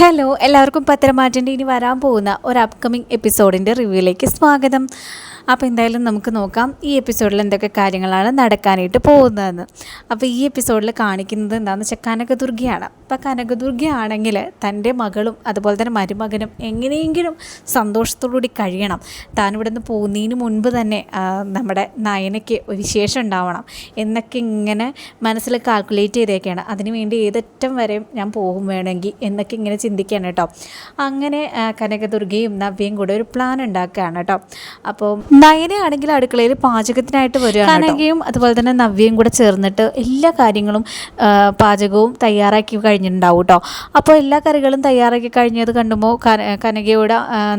Hello എല്ലാവർക്കും പത്രമാറ്റിന്റെ ഇനി വരാൻ പോകുന്ന ഒരു അപ്കമിങ് എപ്പിസോഡിന്റെ റിവ്യൂയിലേക്ക് സ്വാഗതം. അപ്പോൾ എന്തായാലും നമുക്ക് നോക്കാം ഈ എപ്പിസോഡിൽ എന്തൊക്കെ കാര്യങ്ങളാണ് നടക്കാനായിട്ട് പോകുന്നതെന്ന്. അപ്പോൾ ഈ എപ്പിസോഡിൽ കാണിക്കുന്നത് എന്താണെന്ന് വെച്ചാൽ കനകദുർഗയാണ്. അപ്പോൾ കനകദുർഗയാണെങ്കിൽ തന്റെ മകളും അതുപോലെ തന്നെ മരുമകനും എങ്ങനെയെങ്കിലും സന്തോഷത്തോടുകൂടി കഴിയണം. താൻ ഇവിടെ നിന്ന് പോകുന്നതിന് മുൻപ് തന്നെ നമ്മുടെ നയനയ്ക്ക് ഒരു വിശേഷം ഉണ്ടാവണം എന്നൊക്കെ ഇങ്ങനെ മനസ്സിൽ കാൽക്കുലേറ്റ് ചെയ്തേക്കാണ്. അതിനുവേണ്ടി ഏതറ്റം വരെയും ഞാൻ പോകും വേണമെങ്കിൽ എന്നൊക്കെ ഇങ്ങനെ ചിന്തിക്കുകയാണ് കേട്ടോ. അങ്ങനെ കനകദുർഗയും നവ്യയും കൂടെ ഒരു പ്ലാൻ ഉണ്ടാക്കുകയാണ് കേട്ടോ. അപ്പോൾ നയനയാണെങ്കിൽ അടുക്കളയിൽ പാചകത്തിനായിട്ട് വരികയാണ് കനകയും അതുപോലെ തന്നെ നവ്യയും കൂടെ ചേർന്നിട്ട് എല്ലാ കാര്യങ്ങളും പാചകവും തയ്യാറാക്കി കഴിഞ്ഞിട്ടുണ്ടാവും കേട്ടോ. അപ്പോൾ എല്ലാ കറികളും തയ്യാറാക്കി കഴിഞ്ഞത് കണ്ടുമ്പോൾ കന കനകയോട്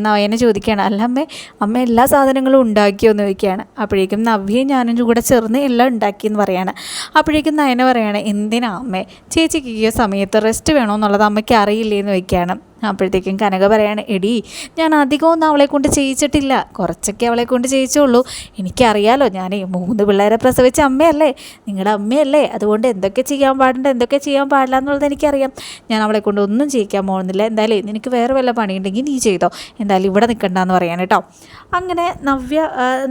നയനെ ചോദിക്കുകയാണ് അല്ല അമ്മേ അമ്മ എല്ലാ സാധനങ്ങളും ഉണ്ടാക്കിയോ? എന്ന് ചോദിക്കുകയാണ്. അപ്പോഴേക്കും നവ്യയും ഞാനും കൂടെ ചേർന്ന് എല്ലാം ഉണ്ടാക്കിയെന്ന് പറയാണ്. അപ്പോഴേക്കും നയന പറയാണ് എന്തിനാ അമ്മേ ചേച്ചിക്ക് ഈ സമയത്ത് റെസ്റ്റ് വേണോ എന്നുള്ളത് അമ്മയ്ക്ക് അറിയില്ലേ? എന്ന് ചോദിക്കുകയാണ്. അപ്പോഴത്തേക്കും കനക പറയാണ് എടി ഞാൻ അധികമൊന്നും അവളെ കൊണ്ട് ചെയ്യിച്ചിട്ടില്ല. കുറച്ചൊക്കെ അവളെ കൊണ്ട് ചെയ്യിച്ചുള്ളൂ. എനിക്കറിയാലോ ഞാൻ മൂന്ന് പിള്ളേരെ പ്രസവിച്ച അമ്മയല്ലേ? നിങ്ങളുടെ അമ്മയല്ലേ? അതുകൊണ്ട് എന്തൊക്കെ ചെയ്യാൻ പാടുണ്ട് എന്തൊക്കെ ചെയ്യാൻ പാടില്ല എന്നുള്ളത് എനിക്കറിയാം. ഞാൻ അവളെ കൊണ്ട് ഒന്നും ചെയ്യിക്കാൻ പോകുന്നില്ല. എന്തായാലും നിനക്ക് വേറെ വല്ല പണിയുണ്ടെങ്കിൽ നീ ചെയ്തോ. എന്തായാലും ഇവിടെ നിൽക്കണ്ടെന്ന് പറയാൻ കേട്ടോ അങ്ങനെ നവ്യ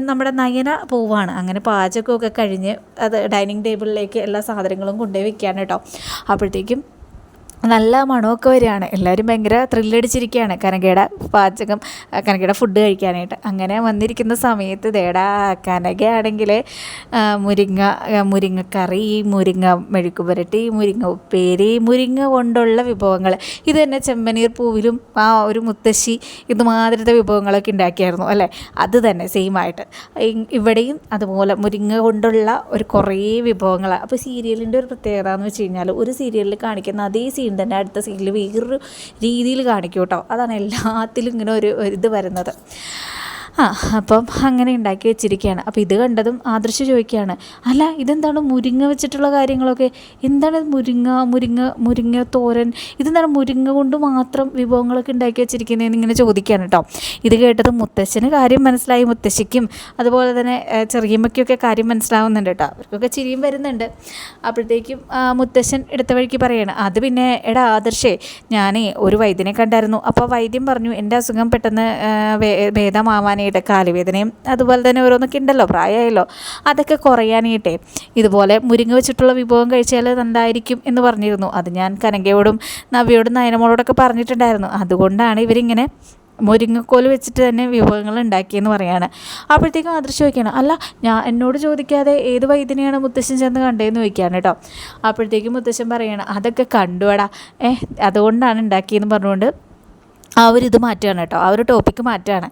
നമ്മുടെ നയന പോവാണ്. അങ്ങനെ പാചകമൊക്കെ കഴിഞ്ഞ് അത് ഡൈനിങ് ടേബിളിലേക്ക് എല്ലാ സാധനങ്ങളും കൊണ്ടുപോയി വെക്കാൻ കേട്ടോ അപ്പോഴത്തേക്കും നല്ല മണമൊക്കെ വരികയാണ്. എല്ലാവരും ഭയങ്കര ത്രില്ലടിച്ചിരിക്കുകയാണ് കനകയുടെ പാചകം കനകയുടെ ഫുഡ് കഴിക്കാനായിട്ട്. അങ്ങനെ വന്നിരിക്കുന്ന സമയത്ത് ദേടാ കനകയാണെങ്കിൽ മുരിങ്ങ മുരിങ്ങക്കറി മുരിങ്ങ മെഴുക്ക് പുരട്ടി മുരിങ്ങ ഉപ്പേരി മുരിങ്ങ കൊണ്ടുള്ള വിഭവങ്ങൾ ഇത് തന്നെ ചെമ്പനീർ പൂവിലും ആ ഒരു മുത്തശ്ശി ഇതുമാതിരത്തെ വിഭവങ്ങളൊക്കെ ഉണ്ടാക്കിയായിരുന്നു അല്ലേ? അത് തന്നെ സെയിമായിട്ട് ഇവിടെയും അതുപോലെ മുരിങ്ങ കൊണ്ടുള്ള ഒരു കുറേ വിഭവങ്ങൾ അപ്പോൾ സീരിയലിന്റെ ഒരു പ്രത്യേകത എന്ന് വെച്ച് കഴിഞ്ഞാൽ ഒരു സീരിയലിൽ കാണിക്കുന്ന അതേ സീൻ തന്നെ അടുത്ത സീനിൽ വേറൊരു രീതിയിൽ കാണിക്കും കേട്ടോ. അതാണ് എല്ലാത്തിലും ഇങ്ങനെ ഒരു ഇത് വരുന്നത്. ആ അപ്പം അങ്ങനെ ഉണ്ടാക്കി വെച്ചിരിക്കുകയാണ്. അപ്പോൾ ഇത് കണ്ടതും ആദർശ് ചോദിക്കുകയാണ് അല്ല ഇതെന്താണ് മുരിങ്ങ വെച്ചിട്ടുള്ള കാര്യങ്ങളൊക്കെ? എന്താണ് മുരിങ്ങ മുരിങ്ങ മുരിങ്ങ തോരൻ? ഇതെന്താണ് മുരിങ്ങ കൊണ്ട് മാത്രം വിഭവങ്ങളൊക്കെ ഉണ്ടാക്കി വെച്ചിരിക്കുന്നതെന്ന് ഇങ്ങനെ ചോദിക്കുകയാണ് കേട്ടോ. ഇത് കേട്ടത് മുത്തശ്ശന് കാര്യം മനസ്സിലായി. മുത്തശ്ശിക്കും അതുപോലെ തന്നെ ചെറിയമ്മയ്ക്കൊക്കെ കാര്യം മനസ്സിലാവുന്നുണ്ട് കേട്ടോ. അവർക്കൊക്കെ ചിരിയും വരുന്നുണ്ട്. അപ്പോഴത്തേക്കും മുത്തശ്ശൻ എടുത്ത വഴിക്ക് പറയാണ് അത് പിന്നെ എടാ ആദർശേ ഞാനേ ഒരു വൈദ്യനെ കണ്ടായിരുന്നു. അപ്പോൾ വൈദ്യം പറഞ്ഞു എന്റെ അസുഖം പെട്ടെന്ന് ആ, ഭേദമാവാനായിട്ട് കാലുവേദനയും അതുപോലെ തന്നെ ഓരോന്നൊക്കെ ഉണ്ടല്ലോ പ്രായമായല്ലോ. അതൊക്കെ കുറയാനായിട്ടേ. ഇതുപോലെ മുരിങ്ങ വെച്ചിട്ടുള്ള വിഭവം കഴിച്ചാൽ നന്നായിരിക്കും എന്ന് പറഞ്ഞിരുന്നു. അത് ഞാൻ കനകയോടും നവ്യോടും നയനമോളോടൊക്കെ പറഞ്ഞിട്ടുണ്ടായിരുന്നു. അതുകൊണ്ടാണ് ഇവരിങ്ങനെ മുരിങ്ങക്കോൽ വെച്ചിട്ട് തന്നെ വിഭവങ്ങൾ ഉണ്ടാക്കിയെന്ന് പറയാണ്. അപ്പോഴത്തേക്കും ആദർശ് ചോദിക്കണം അല്ല ഞാൻ എന്നോട് ചോദിക്കാതെ ഏത് വൈദ്യനെയാണ് മുത്തശ്ശൻ ചെന്ന് കണ്ടതെന്ന് ചോദിക്കുകയാണ് കേട്ടോ. അപ്പോഴത്തേക്കും മുത്തശ്ശൻ പറയാണ് അതൊക്കെ കണ്ടുവടാ ഏഹ് അതുകൊണ്ടാണ് ഉണ്ടാക്കിയെന്ന് പറഞ്ഞുകൊണ്ട് ആ ഇത് മാറ്റുകയാണ് കേട്ടോ. ആ ഒരു ടോപ്പിക്ക് മാറ്റുകയാണ്.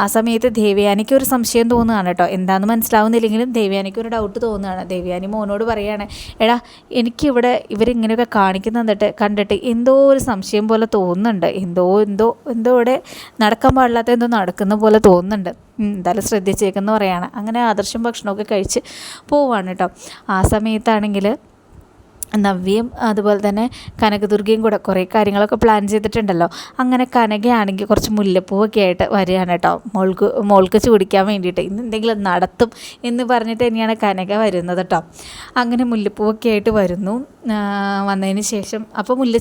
ആ സമയത്ത് ദേവയാനിക്ക് ഒരു സംശയം തോന്നുകയാണ് കേട്ടോ. എന്താണെന്ന് മനസ്സിലാവുന്നില്ലെങ്കിലും ദേവയാനിക്ക് ഒരു ഡൗട്ട് തോന്നുകയാണ്. ദേവയാനി മോനോട് പറയുകയാണ് എടാ എനിക്കിവിടെ ഇവരിങ്ങനെയൊക്കെ കാണിക്കുന്ന കണ്ടിട്ട് കണ്ടിട്ട് എന്തോ ഒരു സംശയം പോലെ തോന്നുന്നുണ്ട്. എന്തോ എന്തോ എന്തോ ഇവിടെ നടക്കാൻ പാടില്ലാത്ത എന്തോ നടക്കുന്ന പോലെ തോന്നുന്നുണ്ട്. എന്തായാലും ശ്രദ്ധിച്ചേക്കെന്ന് പറയാണ്. അങ്ങനെ ആദർശം ഭക്ഷണമൊക്കെ കഴിച്ച് പോവാണ് കേട്ടോ. ആ സമയത്താണെങ്കിൽ നവ്യയും അതുപോലെ തന്നെ കനകദുർഗയും കൂടെ കുറേ കാര്യങ്ങളൊക്കെ പ്ലാൻ ചെയ്തിട്ടുണ്ടല്ലോ. അങ്ങനെ കനകയാണെങ്കിൽ കുറച്ച് മുല്ലപ്പൂവൊക്കെ ആയിട്ട് വരികയാണ് കേട്ടോ. മോൾക്ക് മോൾക്ക് ചൂടിക്കാൻ വേണ്ടിയിട്ട്. ഇന്ന് എന്തെങ്കിലും നടത്തും എന്ന് പറഞ്ഞിട്ട് തന്നെയാണ് കനക വരുന്നത് കേട്ടോ. അങ്ങനെ മുല്ലപ്പൂവൊക്കെ ആയിട്ട് വരുന്നു. വന്നതിന് ശേഷം അപ്പോൾ മുല്ല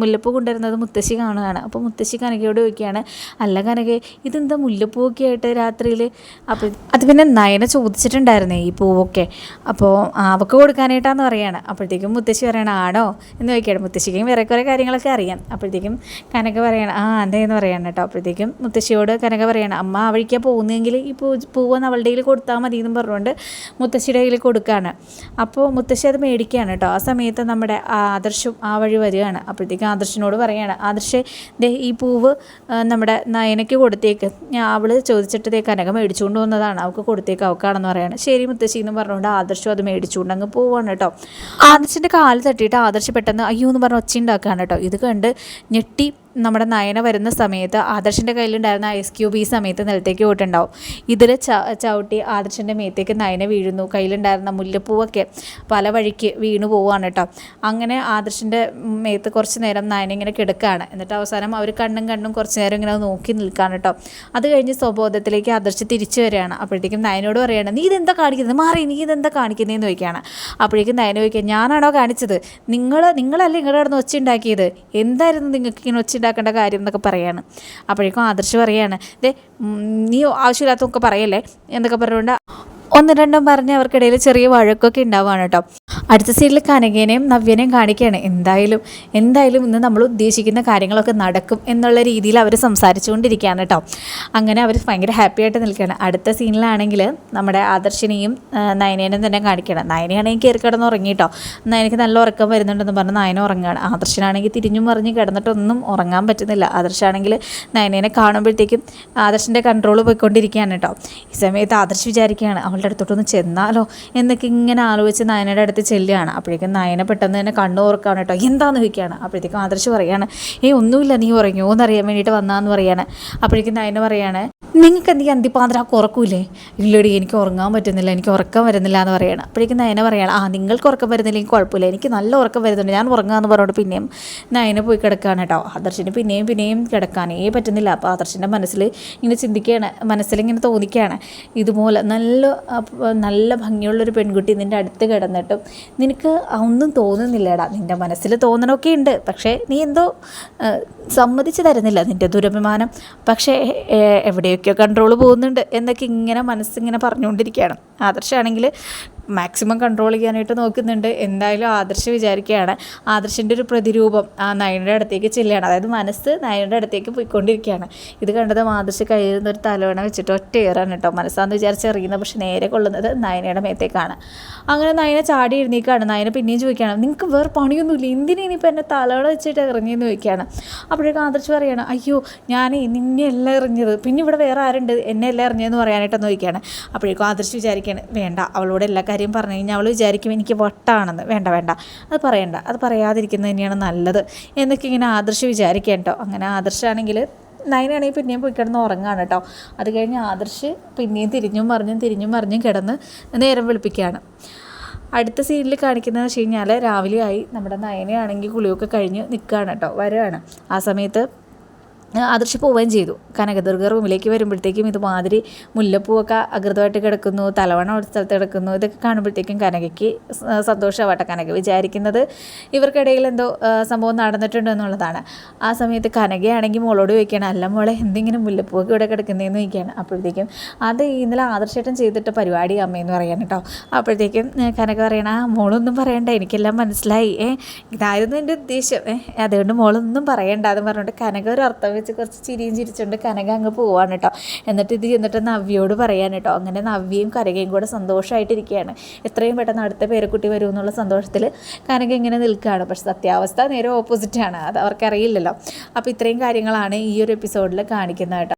മുല്ലപ്പൂ കൊണ്ടുവരുന്നത് മുത്തശ്ശി കാണുകയാണ്. അപ്പോൾ മുത്തശ്ശി കനകയോട് ചോദിക്കുകയാണ് അല്ല കനക ഇതെന്താ മുല്ലപ്പൂവൊക്കെ ആയിട്ട് രാത്രിയിൽ അപ്പോൾ അത് പിന്നെ നയന ചോദിച്ചിട്ടുണ്ടായിരുന്നേ ഈ പൂവൊക്കെ. അപ്പോൾ അവക്ക് കൊടുക്കാനായിട്ടാന്ന് പറയുകയാണ് അപ്പോഴത്തേക്കും മുത്തശ്ശി പറയണം ആണോ? എന്ന് ചോദിക്കുകയാണ്. മുത്തശ്ശിക്കും വേറെ കുറേ കാര്യങ്ങളൊക്കെ അറിയാം. അപ്പോഴത്തേക്കും കനക പറയണം ആ അതെ എന്ന് പറയണം കേട്ടോ. അപ്പോഴത്തേക്കും മുത്തശ്ശിയോട് കനക പറയണം അമ്മ ആ വഴിക്കാണ് പോകുന്നതെങ്കിൽ ഈ പൂ പൂവെന്ന് അവളുടെ കയ്യിൽ കൊടുത്താൽ മതി എന്നും പറഞ്ഞുകൊണ്ട് മുത്തശ്ശിയുടെ കയ്യിൽ കൊടുക്കുകയാണ്. അപ്പോൾ മുത്തശ്ശി അത് മേടിക്കുകയാണ് കേട്ടോ. ആ സമയത്ത് നമ്മുടെ ആദർശം ആ വഴി വരികയാണ്. അപ്പോഴത്തേക്കും ആദർശിനോട് പറയുകയാണ് ആദർശേ ദേ ഈ പൂവ് നമ്മുടെ നയനയ്ക്ക് കൊടുത്തേക്ക്. ഞാൻ അവൾ ചോദിച്ചിട്ട് ദേ കനക മേടിച്ചുകൊണ്ട് വന്നതാണ്. അവൾക്ക് കൊടുത്തേക്ക് അവൾക്കാണെന്ന് പറയാണ്. ശരി മുത്തശ്ശി എന്ന് പറഞ്ഞുകൊണ്ട് ആദർശം അത് മേടിച്ചുകൊണ്ട് അങ്ങ് പോവാണ് കേട്ടോ. ആദർശിന്റെ കാൽ തട്ടിയിട്ട് ആദർശ് പെട്ടെന്ന് അയ്യോ എന്ന് പറഞ്ഞ് ഒച്ച ഉണ്ടാക്കുകയാണ് കേട്ടോ. ഇത് കണ്ട് ഞെട്ടി നമ്മുടെ നയന വരുന്ന സമയത്ത് ആദർശിന്റെ കയ്യിലുണ്ടായിരുന്ന ഐസ് ക്യൂബ് ഈ സമയത്ത് നിലത്തേക്ക് പോയിട്ടുണ്ടാവും. ഇതിൽ ച ചവിട്ടി ആദർശിന്റെ മേത്തേക്ക് നയന വീഴുന്നു. കയ്യിലുണ്ടായിരുന്ന മുല്ലപ്പൂവൊക്കെ പല വഴിക്ക് വീണു പോവുകയാണ് കേട്ടോ. അങ്ങനെ ആദർശിന്റെ മേത്ത് കുറച്ച് നേരം നയന ഇങ്ങനെ കിടക്കുകയാണ്. എന്നിട്ട് അവസാനം അവർ കണ്ണും കണ്ണും കുറച്ച് നേരം ഇങ്ങനെ നോക്കി നിൽക്കുകയാണ് കേട്ടോ. അത് കഴിഞ്ഞ് സ്വബോധത്തിലേക്ക് ആദർശ് തിരിച്ചു വരികയാണ്. അപ്പോഴത്തേക്കും നയനോട് പറയുകയാണ് നീ ഇതെന്താ കാണിക്കുന്നത് മാറി നീ ഇതെന്താ കാണിക്കുന്നതെന്ന് ചോദിക്കുകയാണ്. അപ്പോഴേക്കും നയന ചോദിക്കുക ഞാനാണോ കാണിച്ചത്? നിങ്ങൾ നിങ്ങളല്ലേ നിങ്ങളുടെ അവിടെ നിന്ന് ഒച്ച ഉണ്ടാക്കിയത്? എന്തായിരുന്നു നിങ്ങൾക്ക് ഇങ്ങനെ ഒച്ച ഉണ്ടാക്കേണ്ട കാര്യം എന്നൊക്കെ പറയാണ്. അപ്പോഴേക്കും ആദർശ് പറയാണ് ദേ നീ ആവശ്യമില്ലാത്തതൊക്കെ പറയല്ലേ? എന്നൊക്കെ പറഞ്ഞുകൊണ്ട് ഒന്ന് രണ്ടും പറഞ്ഞ് അവർക്കിടയിൽ ചെറിയ വഴക്കൊക്കെ ഉണ്ടാവുകയാണ് കേട്ടോ. അടുത്ത സീനിൽ കനകേനെയും നവ്യനെയും കാണിക്കുകയാണ്. എന്തായാലും എന്തായാലും ഇന്ന് നമ്മൾ ഉദ്ദേശിക്കുന്ന കാര്യങ്ങളൊക്കെ നടക്കും എന്നുള്ള രീതിയിൽ അവർ സംസാരിച്ചുകൊണ്ടിരിക്കുകയാണ് കേട്ടോ. അങ്ങനെ അവർ ഭയങ്കര ഹാപ്പി ആയിട്ട് നിൽക്കുകയാണ്. അടുത്ത സീനിലാണെങ്കിൽ നമ്മുടെ ആദർശിനെയും നയനേനും തന്നെ കാണിക്കണം നയനയാണെങ്കിൽ കയറി കിടന്ന് ഉറങ്ങി കേട്ടോ. നയനയ്ക്ക് നല്ല ഉറക്കം വരുന്നുണ്ടെന്ന് പറഞ്ഞ് നയന ഉറങ്ങുകയാണ്. ആദർശനാണെങ്കിൽ തിരിഞ്ഞും മറിഞ്ഞ് കിടന്നിട്ടൊന്നും ഉറങ്ങാൻ പറ്റുന്നില്ല. ആദർശാണെങ്കിൽ നയനേനെ കാണുമ്പോഴത്തേക്കും ആദർശിന്റെ കൺട്രോൾ പോയിക്കൊണ്ടിരിക്കുകയാണ് കേട്ടോ. ഈ സമയത്ത് ആദർശ് വിചാരിക്കുകയാണ് അവളുടെ അടുത്തോട്ടൊന്ന് ചെന്നാലോ? എന്നൊക്കെ ഇങ്ങനെ ആലോചിച്ച് നയനയുടെ അടുത്ത് ചെല്ലുകയാണ്. അപ്പോഴേക്കും നയന പെട്ടെന്ന് തന്നെ കണ്ണു ഓർക്കാണ് കേട്ടോ. എന്താന്ന് ചോദിക്കുകയാണ്. അപ്പോഴത്തേക്കും ആദർശ് പറയാണ് ഏയ് ഒന്നുമില്ല നീ ഉറങ്ങിയോ എന്നറിയാൻ വേണ്ടിയിട്ട് വന്നാന്ന് പറയാണ്. അപ്പോഴേക്കും നയന പറയാണ് നിങ്ങൾക്ക് എന്തെങ്കിലും അന്തിപ്പാതിര ഉറക്കൂലേ ഇല്ലടി എനിക്ക് ഉറങ്ങാൻ പറ്റുന്നില്ല എനിക്ക് ഉറക്കം വരുന്നില്ല എന്ന് പറയണം. അപ്പോഴേക്കും നയന പറയുകയാണ് ആ നിങ്ങൾക്ക് ഉറക്കം വരുന്നില്ലെങ്കിൽ കുഴപ്പമില്ല. എനിക്ക് നല്ല ഉറക്കം വരുന്നുണ്ട്. ഞാൻ ഉറങ്ങാമെന്ന് പറഞ്ഞോണ്ട് പിന്നെയും നയന പോയി കിടക്കുകയാണ് കേട്ടോ. ആദർശിന് പിന്നെയും പിന്നെയും കിടക്കാനേ പറ്റുന്നില്ല. അപ്പോൾ ആദർശിന്റെ മനസ്സിൽ ഇങ്ങനെ ചിന്തിക്കുകയാണ്. മനസ്സിലിങ്ങനെ തോന്നിക്കുകയാണ്. ഇതുപോലെ നല്ല നല്ല ഭംഗിയുള്ളൊരു പെൺകുട്ടി നിന്റെ അടുത്ത് കിടന്നിട്ടും നിനക്ക് ഒന്നും തോന്നുന്നില്ലടാ. നിന്റെ മനസ്സിൽ തോന്നണമൊക്കെ ഉണ്ട്. പക്ഷേ നീ എന്തോ സമ്മതിച്ചു തരുന്നില്ല നിന്റെ ദുരഭിമാനം. പക്ഷേ എവിടെയൊക്കെയോ കൺട്രോൾ പോകുന്നുണ്ട് എന്നൊക്കെ ഇങ്ങനെ മനസ്സിങ്ങനെ പറഞ്ഞുകൊണ്ടിരിക്കുകയാണ്. ആദർശാണെങ്കിൽ മാക്സിമം കൺട്രോൾ ചെയ്യാനായിട്ട് നോക്കുന്നുണ്ട്. എന്തായാലും ആദർശ് വിചാരിക്കുകയാണ്. ആദർശിന്റെ ഒരു പ്രതിരൂപം ആ നയനയുടെ അടുത്തേക്ക് ചെല്ലുകയാണ്. അതായത് മനസ്സ് നയനയുടെ അടുത്തേക്ക് പോയിക്കൊണ്ടിരിക്കുകയാണ്. ഇത് കണ്ടതും ആദർശ് കയ്യിൽ ഒരു തലവണ വെച്ചിട്ട് ഒറ്റ ഏറാണ് കേട്ടോ. മനസ്സാന്ന് വിചാരിച്ച് അറിയുന്ന പക്ഷെ നേരെ കൊള്ളുന്നത് നയനയുടെ മേത്തേക്കാണ്. അങ്ങനെ നയന ചാടി എഴുന്നേക്കാണ്. നയന പിന്നെയും ചോദിക്കുകയാണ് നിങ്ങൾക്ക് വേറെ പണിയൊന്നുമില്ല? എന്തിനും ഇനിയിപ്പോൾ എന്നെ തലവണ വെച്ചിട്ട് ഇറങ്ങിയെന്ന് ചോദിക്കുകയാണ്? അപ്പോഴേക്കും ആദർശ് പറയുകയാണ് അയ്യോ ഞാൻ നിന്നെ എല്ലാം എറിഞ്ഞത്. പിന്നെ ഇവിടെ വേറെ ആരുണ്ട്? എന്നെ അല്ല എറിഞ്ഞതെന്ന് പറയാനായിട്ടെന്ന് ചോദിക്കുകയാണ്. അപ്പോഴേക്കും ആദർശ് വിചാരിക്കുകയാണ് വേണ്ട അവളോട് എല്ലാ കാര്യം പറഞ്ഞു കഴിഞ്ഞാൽ അവൾ വിചാരിക്കും എനിക്ക് വട്ടാണെന്ന്. വേണ്ട വേണ്ട. അത് പറയണ്ട. അത് പറയാതിരിക്കുന്നത് തന്നെയാണ് നല്ലത്. എന്നൊക്കെ ഇങ്ങനെ ആദർശ് വിചാരിക്കാം കേട്ടോ. അങ്ങനെ ആദർശാണെങ്കിൽ നയനാണെങ്കിൽ പിന്നെയും പോയി കിടന്ന് ഉറങ്ങാണ് കേട്ടോ. അത് കഴിഞ്ഞ് ആദർശ് പിന്നെയും തിരിഞ്ഞും മറിഞ്ഞും തിരിഞ്ഞും മറിഞ്ഞും കിടന്ന് നേരം വെളുപ്പിക്കുകയാണ്. അടുത്ത സീനിൽ കാണിക്കുന്നത് വെച്ച് കഴിഞ്ഞാൽ രാവിലെയായി നമ്മുടെ നയനയാണെങ്കിൽ കുളിയൊക്കെ കഴിഞ്ഞ് നിൽക്കുകയാണ് കേട്ടോ. വരികയാണ്. ആ സമയത്ത് ആദർശ് പോവുകയും ചെയ്തു. കനകദുർഗ വരുമ്പോഴത്തേക്കും ഇതുമാതിരി മുല്ലപ്പൂവൊക്കെ അകൃതമായിട്ട് കിടക്കുന്നു തലവണ ഒരു സ്ഥലത്ത് കിടക്കുന്നു ഇതൊക്കെ കാണുമ്പോഴത്തേക്കും കനകയ്ക്ക് സന്തോഷമാവട്ടെ. കനക വിചാരിക്കുന്നത് ഇവർക്കിടയിൽ എന്തോ സംഭവം നടന്നിട്ടുണ്ട് എന്നുള്ളതാണ്. ആ സമയത്ത് കനകയാണെങ്കിൽ മോളോട് ചോദിക്കുകയാണ് അല്ല മോളെ എന്തെങ്കിലും മുല്ലപ്പൂവൊക്കെ ഇവിടെ കിടക്കുന്നതെന്ന് ചോദിക്കുകയാണ്. അപ്പോഴത്തേക്കും അത് ഇന്നലെ ആദർശേട്ടൻ ചെയ്തിട്ട് പരിപാടി അമ്മയെന്ന് പറയാൻ കേട്ടോ അപ്പോഴത്തേക്കും കനക പറയണ മോളൊന്നും പറയണ്ട എനിക്കെല്ലാം മനസ്സിലായി. ഏ ഇതായിരുന്നു എന്റെ ഉദ്ദേശം. ഏ അതുകൊണ്ട് മോളൊന്നും പറയണ്ട എന്ന് പറഞ്ഞുകൊണ്ട് കനക ഒരു അർത്ഥം വെച്ച് കുറച്ച് ചിരിയും ചിരിച്ചുകൊണ്ട് കനക അങ്ങ് പോവാണ് കേട്ടോ. എന്നിട്ട് ഇത് ചെന്നിട്ട് നവ്യയോട് പറയാൻ കേട്ടോ. അങ്ങനെ നവ്യയും കനകയും കൂടെ സന്തോഷമായിട്ടിരിക്കുകയാണ് എത്രയും പെട്ടെന്ന് അടുത്ത പേരക്കുട്ടി വരും എന്നുള്ള സന്തോഷത്തിൽ കനക ഇങ്ങനെ നിൽക്കുകയാണ്. പക്ഷെ സത്യാവസ്ഥ നേരെ ഓപ്പോസിറ്റാണ് അത് അവർക്കറിയില്ലല്ലോ. അപ്പോൾ ഇത്രയും കാര്യങ്ങളാണ് ഈ ഒരു എപ്പിസോഡിൽ കാണിക്കുന്നത് കേട്ടോ.